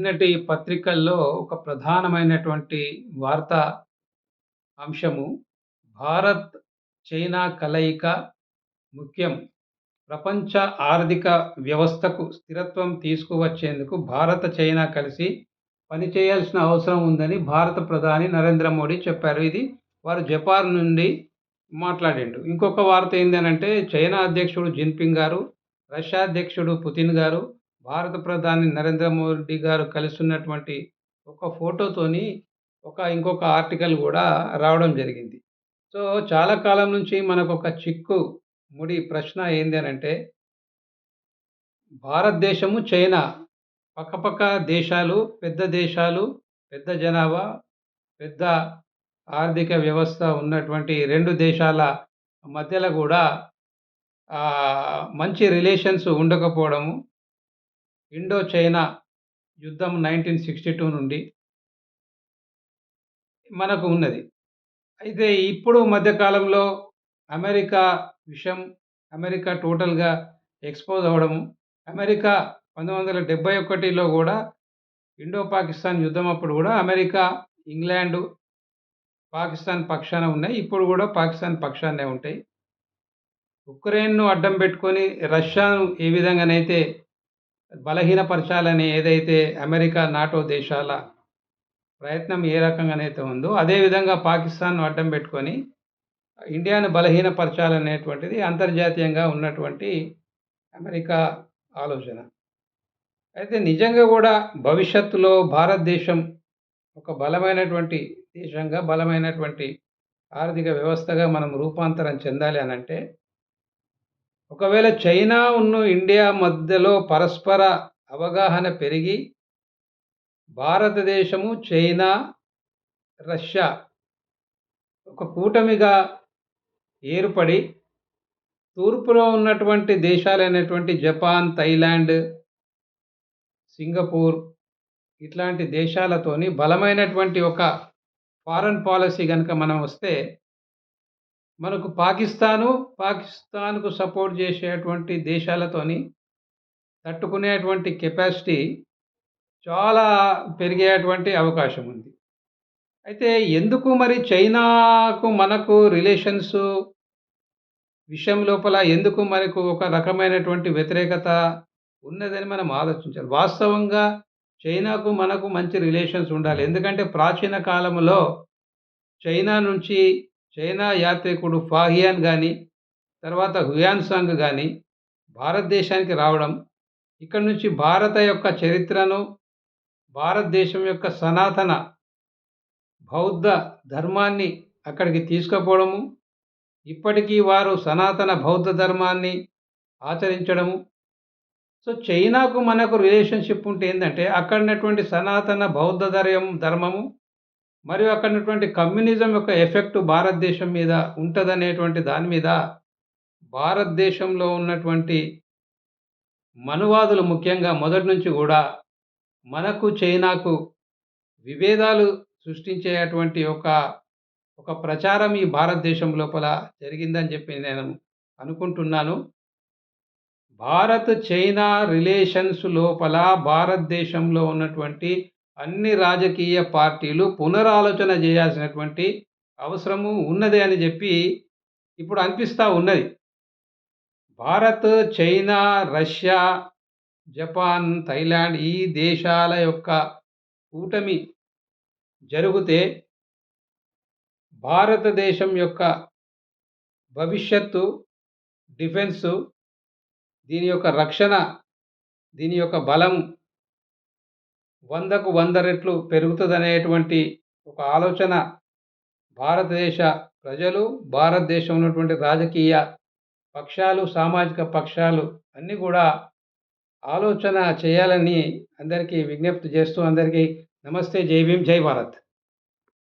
నిన్నటి పత్రికల్లో ఒక ప్రధానమైనటువంటి వార్త అంశము భారత్, చైనా కలయిక ముఖ్యం. ప్రపంచ ఆర్థిక వ్యవస్థకు స్థిరత్వం తీసుకువచ్చేందుకు భారత, చైనా కలిసి పనిచేయాల్సిన అవసరం ఉందని భారత ప్రధాని నరేంద్ర మోడీ చెప్పారు. ఇది వారు జపాన్ నుండి మాట్లాడిండు. ఇంకొక వార్త ఏంటంటే చైనా అధ్యక్షుడు జిన్‌పింగ్ గారు, రష్యా అధ్యక్షుడు పుతిన్ గారు, భారత ప్రధాని నరేంద్ర మోడీ గారు కలిసున్నటువంటి ఒక ఫోటోతోని ఒక ఇంకొక ఆర్టికల్ కూడా రావడం జరిగింది. సో, చాలా కాలం నుంచి మనకొక చిక్కు ముడి ప్రశ్న ఏంది అనంటే భారతదేశము, చైనా పక్కపక్క దేశాలు, పెద్ద దేశాలు, పెద్ద జనాభా, పెద్ద ఆర్థిక వ్యవస్థ ఉన్నటువంటి రెండు దేశాల మధ్యలో కూడా మంచి రిలేషన్స్ ఉండకపోవడము. ఇండో చైనా యుద్ధం 1962 నుండి మనకు ఉన్నది. అయితే ఇప్పుడు మధ్యకాలంలో అమెరికా విషయం, అమెరికా టోటల్‌గా ఎక్స్‌పోజ్ అవ్వడము, అమెరికా పంతొమ్మి వందల డెబ్భై ఒకటిలో కూడా ఇండో పాకిస్తాన్ యుద్ధం అప్పుడు కూడా అమెరికా, ఇంగ్లాండు, పాకిస్తాన్ పక్షాన ఉన్నాయి. ఇప్పుడు కూడా పాకిస్తాన్ పక్షాన్నే ఉంటాయి. ఉక్రెయిన్‌ను అడ్డం పెట్టుకొని రష్యాను ఏ విధంగానైతే బలహీనపరచాలని ఏదైతే అమెరికా, నాటో దేశాల ప్రయత్నం ఏ రకంగానైతే ఉందో అదే విధంగా పాకిస్తాన్‌ను అడ్డం పెట్టుకొని ఇండియాను బలహీనపరచాలనేటువంటిది అంతర్జాతీయంగా ఉన్నటువంటి అమెరికా ఆలోచన. అయితే నిజంగా కూడా భవిష్యత్తులో భారతదేశం ఒక బలమైనటువంటి దేశంగా, బలమైనటువంటి ఆర్థిక వ్యవస్థగా మనం రూపాంతరం చెందాలి అనంటే ఒకవేళ చైనా ఉన్ను ఇండియా మధ్యలో పరస్పర అవగాహన పెరిగి భారతదేశము, చైనా, రష్యా ఒక కూటమిగా ఏర్పడి తూర్పులో ఉన్నటువంటి దేశాలైనటువంటి జపాన్, థాయిలాండ్, సింగపూర్ ఇట్లాంటి దేశాలతోని బలమైనటువంటి ఒక ఫారెన్ పాలసీ కనుక మనం వస్తే మనకు పాకిస్తాను, పాకిస్తాన్‌కు సపోర్ట్ చేసేటువంటి దేశాలతోని తట్టుకునేటువంటి కెపాసిటీ చాలా పెరిగేటువంటి అవకాశం ఉంది. అయితే ఎందుకు మరి చైనాకు మనకు రిలేషన్స్ విషయం లోపల ఎందుకు మనకు ఒక రకమైనటువంటి వ్యతిరేకత ఉన్నదని మనం ఆలోచించాలి. వాస్తవంగా చైనాకు మనకు మంచి రిలేషన్స్ ఉండాలి. ఎందుకంటే ప్రాచీన కాలంలో చైనా నుంచి చైనా యాత్రికుడు ఫాహియాన్ కానీ తర్వాత హుయాన్‌సాంగ్ కానీ భారతదేశానికి రావడం, ఇక్కడి నుంచి భారత యొక్క చరిత్రను, భారతదేశం యొక్క సనాతన బౌద్ధ ధర్మాన్ని అక్కడికి తీసుకపోవడము, ఇప్పటికీ వారు సనాతన బౌద్ధ ధర్మాన్ని ఆచరించడము. సో, చైనాకు మనకు రిలేషన్‌షిప్ ఉంటే ఏంటంటే అక్కడ ఉన్నటువంటి సనాతన బౌద్ధ ధర్యం ధర్మము మరియు అక్కడటువంటి కమ్యూనిజం యొక్క ఎఫెక్ట్ భారతదేశం మీద ఉంటుందనేటువంటి దాని మీద భారతదేశంలో ఉన్నటువంటి మనువాదులు ముఖ్యంగా మొదటి నుంచి కూడా మనకు, చైనాకు విభేదాలు సృష్టించేటువంటి ఒక, ఒక ప్రచారం ఈ భారతదేశం లోపల జరిగిందని చెప్పి నేను అనుకుంటున్నాను. భారత్, చైనా రిలేషన్స్ లోపల భారతదేశంలో ఉన్నటువంటి అన్ని రాజకీయ పార్టీలు పునరాలోచన చేయాల్సినటువంటి అవసరము ఉన్నది అని చెప్పి ఇప్పుడు అనిపిస్తా ఉన్నది. Bharat, China, Russia, Japan, Thailand ఈ దేశాల యొక్క కూటమి జరుగుతే భారతదేశం యొక్క భవిష్యత్తు, డిఫెన్సు, దీని యొక్క రక్షణ, దీని యొక్క బలం వందకు వంద రెట్లు పెరుగుతుందనేటువంటి ఒక ఆలోచన భారతదేశ ప్రజలు, భారతదేశంలో ఉన్నటువంటి రాజకీయ పక్షాలు, సామాజిక పక్షాలు అన్నీ కూడా ఆలోచన చేయాలని అందరికీ విజ్ఞప్తి చేస్తూ అందరికీ నమస్తే. జై భీమ్, జై భారత్.